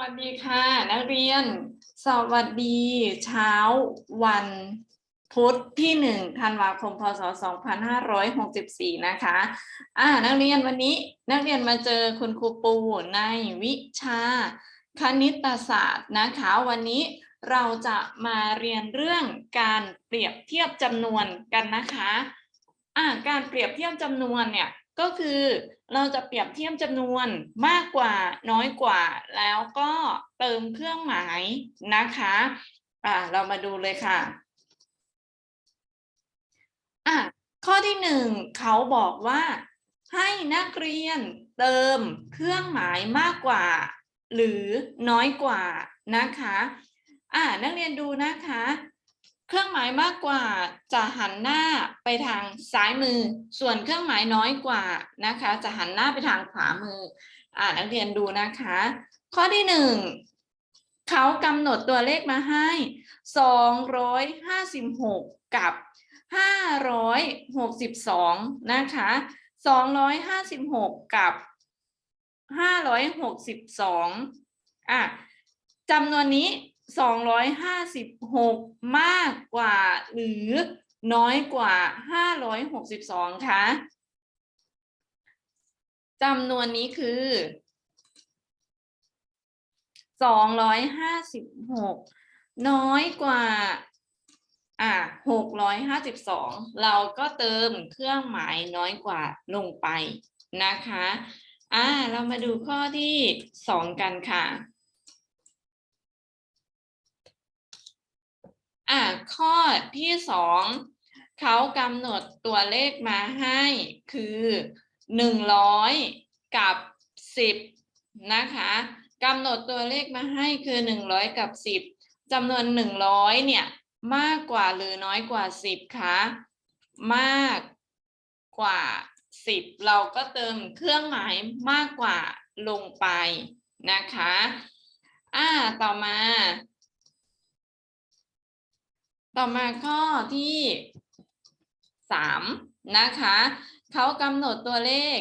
วัสดีค่ะ นักเรียน สวัสดีเช้าวันพุธที่หนึ่งธันวาคมพศ 2564 นะคะ อ่า นักเรียนวันนี้นักเรียนมาเจอคุณครูปูในวิชา คณิตศาสตร์นะคะ วันนี้เราจะมาเรียนเรื่องการเปรียบเทียบจำนวนกันนะคะ อ่า การเปรียบเทียบจำนวนเนี่ย ก็คือเราจะเปรียบเทียบจำนวนมากกว่าน้อยกว่า แล้วก็เติมเครื่องหมายนะคะอ่าเรามาดูเลยค่ะอะข้อที่หนึ่งเขาบอกว่าให้นักเรียนเติมเครื่องหมายมากกว่า หรือน้อยกว่านะคะอ่านักเรียนดูนะคะ เครื่องหมายมากกว่าจะหันหน้าไปทางซ้ายมือ ส่วนเครื่องหมายน้อยกว่านะคะ จะหันหน้าไปทางขวามือ อ่านักเรียนดูนะคะ ข้อที่หนึ่งเขากำหนดตัวเลขมาให้สองร้อยห้าสิบหกกับห้าร้อยหกสิบสองนะคะสองร้อยห้าสิบหกกับห้าร้อยหกสิบสองอะจำนวนนี้ 256 มากกว่าหรือน้อยกว่า 562 คะจำนวนนี้คือ 256 น้อยกว่าอะ652 เราก็เติมเครื่องหมายน้อยกว่าลงไปนะคะ อ่า เรามาดูข้อที่ 2 กันค่ะ อะข้อที่สองเขากำหนดตัวเลขมาให้คือหนึ่งร้อยกับสิบนะคะกำหนดตัวเลขมาให้คือหนึ่งร้อยกับสิบจำนวนหนึ่งร้อยเนี่ยมากกว่าหรือน้อยกว่าสิบคะมากกว่าสิบเราก็เติมเครื่องหมายมากกว่าลงไปนะคะ อ่าต่อมา ต่อมาข้อที่สามนะคะเขากำหนดตัวเลข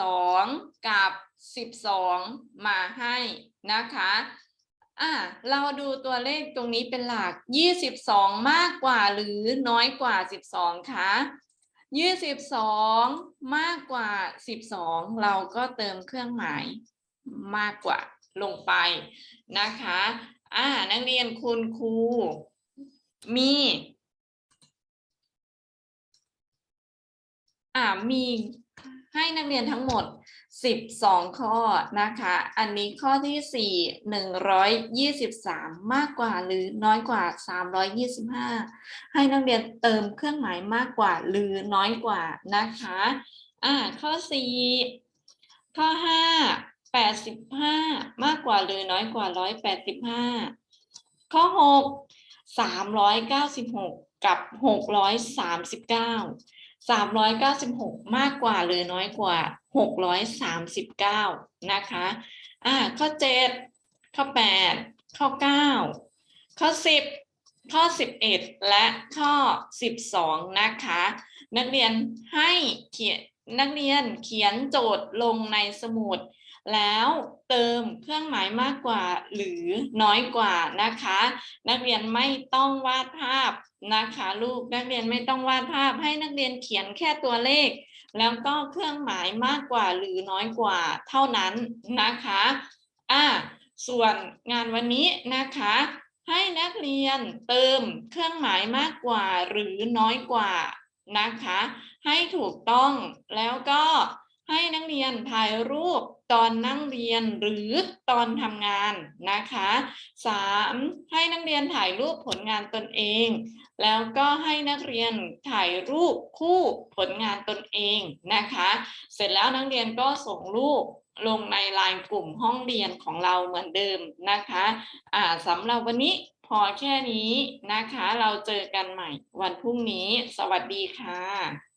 22 กับ 12 มาให้นะคะอะเราดูตัวเลขตรงนี้เป็นหลัก 22 มากกว่าหรือน้อยกว่า 12คะ22 มากกว่า 12 เราก็เติมเครื่องหมายมากกว่าลงไปนะคะอ่านักเรียนคุณครู มี อ่ามีให้นักเรียนทั้งหมด 12 ข้อนะคะ อันนี้ข้อที่ 4 123 มากกว่าหรือน้อยกว่า 325 ให้นักเรียนเติมเครื่องหมายมากกว่าหรือน้อยกว่านะคะ อ่า ข้อ 4 ข้อ 5 85 มากกว่าหรือน้อยกว่า 185 ข้อ 6 สามร้อยเก้าสิบหกกับหกร้อยสามสิบเก้าสามร้อยเก้าสิบหกมากกว่าหรือน้อยกว่าหกร้อยสามสิบเก้านะคะอ่าข้อเจ็ดข้อแปดข้อเก้าข้อสิบข้อสิบเอ็ดและข้อสิบสองนะคะ นักเรียนให้เขียนนักเรียนเขียนโจทย์ลงในสมุด แล้วเติมเครื่องหมายมากกว่าหรือน้อยกว่านะคะ นักเรียนไม่ต้องวาดภาพนะคะลูกนักเรียนไม่ต้องวาดภาพให้นักเรียนเขียนแค่ตัวเลข แล้วก็เครื่องหมายมากกว่าหรือน้อยกว่าเท่านั้นนะคะอ่าส่วนงานวันนี้นะคะให้นักเรียนเติมเครื่องหมายมากกว่าหรือน้อยกว่านะคะ ให้ถูกต้องแล้วก็ ให้นักเรียนถ่ายรูปตอนนั่งเรียนหรือตอนทำงานนะคะสามให้นักเรียนถ่ายรูปผลงานตนเอง แล้วก็ให้นักเรียนถ่ายรูปคู่ผลงานตนเองนะคะ เสร็จแล้วนักเรียนก็ส่งรูปลงในไลน์กลุ่มห้องเรียนของเราเหมือนเดิมนะคะสำหรับวันนี้พอแค่นี้นะคะ เราเจอกันใหม่วันพรุ่งนี้ สวัสดีค่ะ